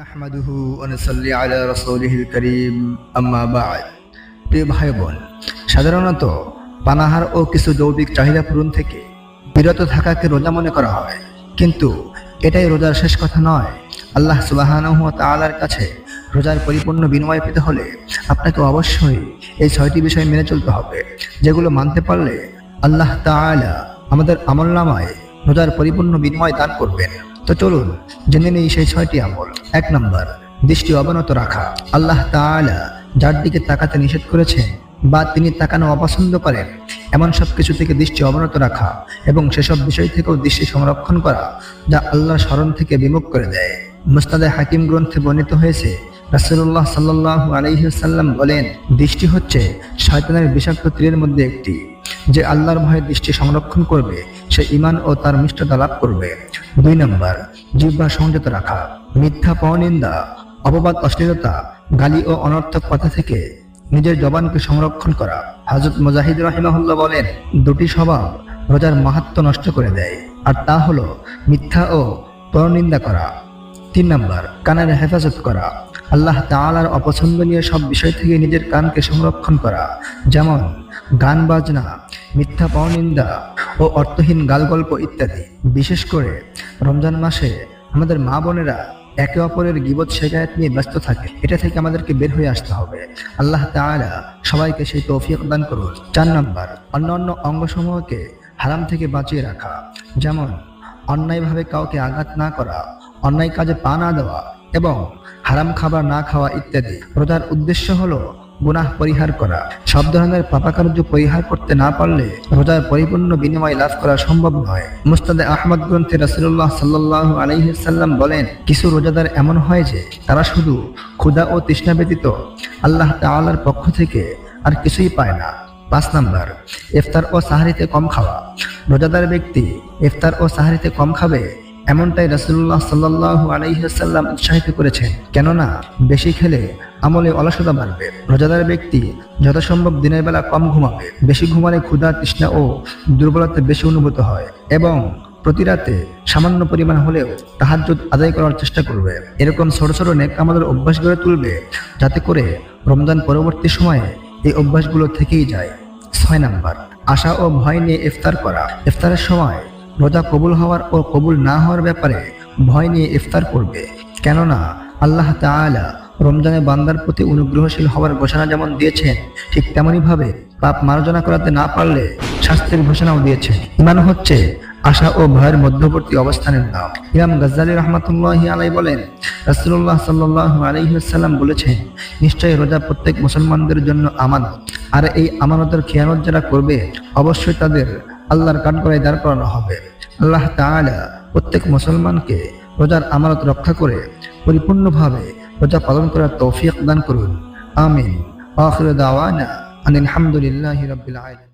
নাহমাদুহু অনুসল্লি আলা রসৌলিহিল করিম আম্মা বাদ প্রিয় ভাই বোন সাধারণত পানাহার ও কিছু যৌবিক চাহিদা পূরণ থেকে বিরত থাকাকে রোজা মনে করা হয়। কিন্তু এটাই রোজার শেষ কথা নয়। আল্লাহ সুবাহানহু তাআলার কাছে রোজার পরিপূর্ণ বিনিময় পেতে হলে আপনাকে অবশ্যই এই ছয়টি বিষয় মেনে চলতে হবে, যেগুলো মানতে পারলে আল্লাহ তাআলা আমাদের আমল নামায় রোজার পরিপূর্ণ বিনিময় দান করবেন। তো চলুন, জেনে নেই সেই ছয়টি আমল। এক নম্বর, দৃষ্টি অবনত রাখা। আল্লাহ তাআলা যার দিকে তাকাতে নিষেধ করেছেন বা তিনি তাকানো অপছন্দ করেন, এমন সব কিছু থেকে দৃষ্টি অবনত রাখা এবং সেসব বিষয় থেকেও দৃষ্টি সংরক্ষণ করা যা আল্লাহর স্মরণ থেকে বিমুখ করে দেয়। মুস্তাদে হাকিম গ্রন্থে বর্ণিত হয়েছে, রাসূলুল্লাহ সাল্লাল্লাহু আলাইহি সাল্লাম বলেন, দৃষ্টি হচ্ছে শয়তানের বিষাক্ত তীরের মধ্যে একটি, যে আল্লাহর ভয়ে দৃষ্টি সংরক্ষণ করবে সে ইমান ও তার মিষ্টতা লাভ করবে। দুই নম্বর, জিহ্বা সংযত রাখা। মিথ্যা পরনিন্দা, অপবাদ অশ্লীলতা, গালি ও অনর্থক কথা থেকে নিজের জবানকে সংরক্ষণ করা। হজরত মুজাহিদ রাহিমাহুল্লাহ বলেন, দুটি স্বভাব রোজার মাহাত্ম নষ্ট করে দেয়, আর তা হলো মিথ্যা ও পরনিন্দা করা। তিন নম্বর, কানের হেফাজত করা। আল্লাহ তাআলার অপছন্দনীয় সব বিষয় থেকে নিজের কানকে সংরক্ষণ করা। যেমন, গান বাজনা, মিথ্যা পরনিন্দা ও অর্থহীন গালগল্প ইত্যাদি। বিশেষ করে রমজান মাসে আমাদের মা বোনেরা একে অপরের গিবত শেখায়ত নিয়ে ব্যস্ত থাকে। এটা থেকে আমাদেরকে বের হয়ে আসতে হবে। আল্লাহ তাআলা সবাইকে সেই তৌফিক দান করুন। চার নম্বর, অন্য অন্য অঙ্গসমূহকে হারাম থেকে বাঁচিয়ে রাখা। যেমন, অন্যায়ভাবে কাউকে আঘাত না করা, অন্যায় কাজে পা না দেওয়া এবং হারাম খাবার না খাওয়া ইত্যাদি। রোজার উদ্দেশ্য হলো গুনাহ পরিহার করা। সব ধরনের পাপাকার্য পরিহার করতে না পারলে রোজার পরিপূর্ণ বিনিময় লাভ করা সম্ভব নয়। মুস্তাদে আহমদ গ্রন্থে রাসূলুল্লাহ সাল্লাল্লাহু আলাইহি সাল্লাম বলেন, কিছু রোজাদার এমন হয় যে, তারা শুধু ক্ষুধা ও তৃষ্ণা ব্যতীত আল্লাহ তাআলার পক্ষ থেকে আর কিছুই পায় না। পাঁচ নাম্বার, ইফতার ও সাহারিতে কম খাওয়া। রোজাদার ব্যক্তি ইফতার ও সাহারিতে কম খাবে এমনটাই রাসূলুল্লাহ সাল্লাল্লাহু আলাইহি সাল্লাম উৎসাহিত করেছেন। কেননা, বেশি খেলে আমলে অলসতা বাড়বে রোজাদার ব্যক্তি যথাসম্ভব দিনের বেলা কম ঘুমাবে, বেশি ঘুমালে ক্ষুধা, তৃষ্ণা ও দুর্বলতা বেশি অনুভূত হয় এবং প্রতি রাতে সামান্য পরিমাণ হলেও তাহাজ্জুদ আদায় করার চেষ্টা করবে। এরকম ছোট ছোট নেক আমাদের অভ্যাস গড়ে তুলবে যাতে করে রমজান পরবর্তী সময়ে এই অভ্যাসগুলো থেকেই যায়। ছয় নাম্বার, আশা ও ভয় নিয়ে ইফতার করা। ইফতারের সময় রোজা কবুল হওয়ার ও কবুল না হওয়ার ব্যাপারে ভয় নিয়ে ইফতার করবে। কেননা আল্লাহ তাআলা রমজানে বান্দার প্রতি অনুগ্রহশীল হওয়ার ঘোষণা যেমন দিয়েছেন ঠিক তেমনি ভাবে পাপ মার্জনা করাতে না পারলে শাস্তির ঘোষণাও দিয়েছেন ইমান হচ্ছে আশা ও ভয়ের মধ্যবর্তী অবস্থানের নাম। ইমাম গজ্জালি রহমতুল্লাহ আলাই বলেন, রাসূলুল্লাহ সাল্লাল্লাহু আলাইহি ওয়াসাল্লাম বলেছেন, নিশ্চয়ই রোজা প্রত্যেক মুসলমানদের জন্য আমানত। আর এই আমানতের খেয়ানত যারা করবে, অবশ্যই তাদের আল্লাহর কাঠগড়ায় দাঁড় করানো হবে। আল্লাহ তাআলা প্রত্যেক মুসলমানকে রোজার আমানত রক্ষা করে পরিপূর্ণভাবে রোজা পালন করার তৌফিক দান করুন। আমিন। আখর দাওয়ানা আনিল হামদুলিল্লাহ রবিল আলামিন।